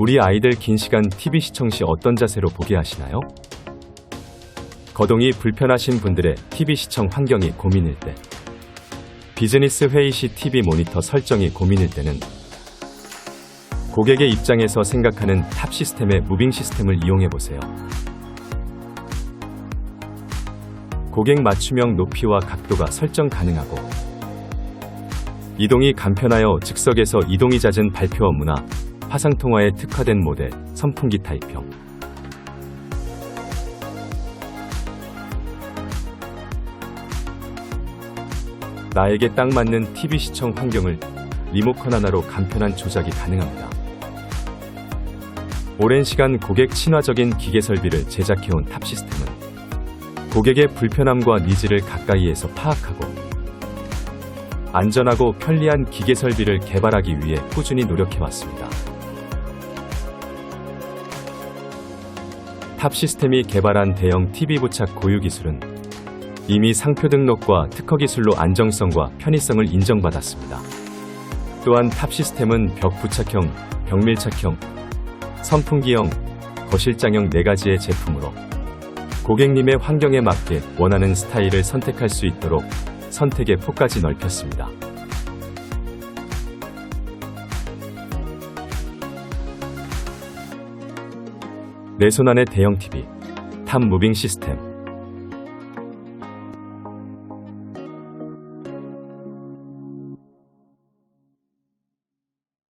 우리 아이들 긴 시간 TV 시청 시 어떤 자세로 보게 하시나요? 거동이 불편하신 분들의 TV 시청 환경이 고민일 때, 비즈니스 회의 시 TV 모니터 설정이 고민일 때는 고객의 입장에서 생각하는 탑 시스템의 무빙 시스템을 이용해 보세요. 고객 맞춤형 높이와 각도가 설정 가능하고 이동이 간편하여 즉석에서 이동이 잦은 발표 업무나 화상 통화에 특화된 모델 선풍기 타입형 나에게 딱 맞는 TV 시청 환경을 리모컨 하나로 간편한 조작이 가능합니다. 오랜 시간 고객 친화적인 기계 설비를 제작해온 탑 시스템은 고객의 불편함과 니즈를 가까이에서 파악하고 안전하고 편리한 기계 설비를 개발하기 위해 꾸준히 노력해왔습니다. 탑 시스템이 개발한 대형 TV 부착 고유 기술은 이미 상표 등록과 특허 기술로 안정성과 편의성을 인정받았습니다. 또한 탑 시스템은 벽 부착형, 벽 밀착형, 선풍기형, 거실장형 4가지의 제품으로 고객님의 환경에 맞게 원하는 스타일을 선택할 수 있도록 선택의 폭까지 넓혔습니다. 내 손안의 대형 TV, 탑 무빙 시스템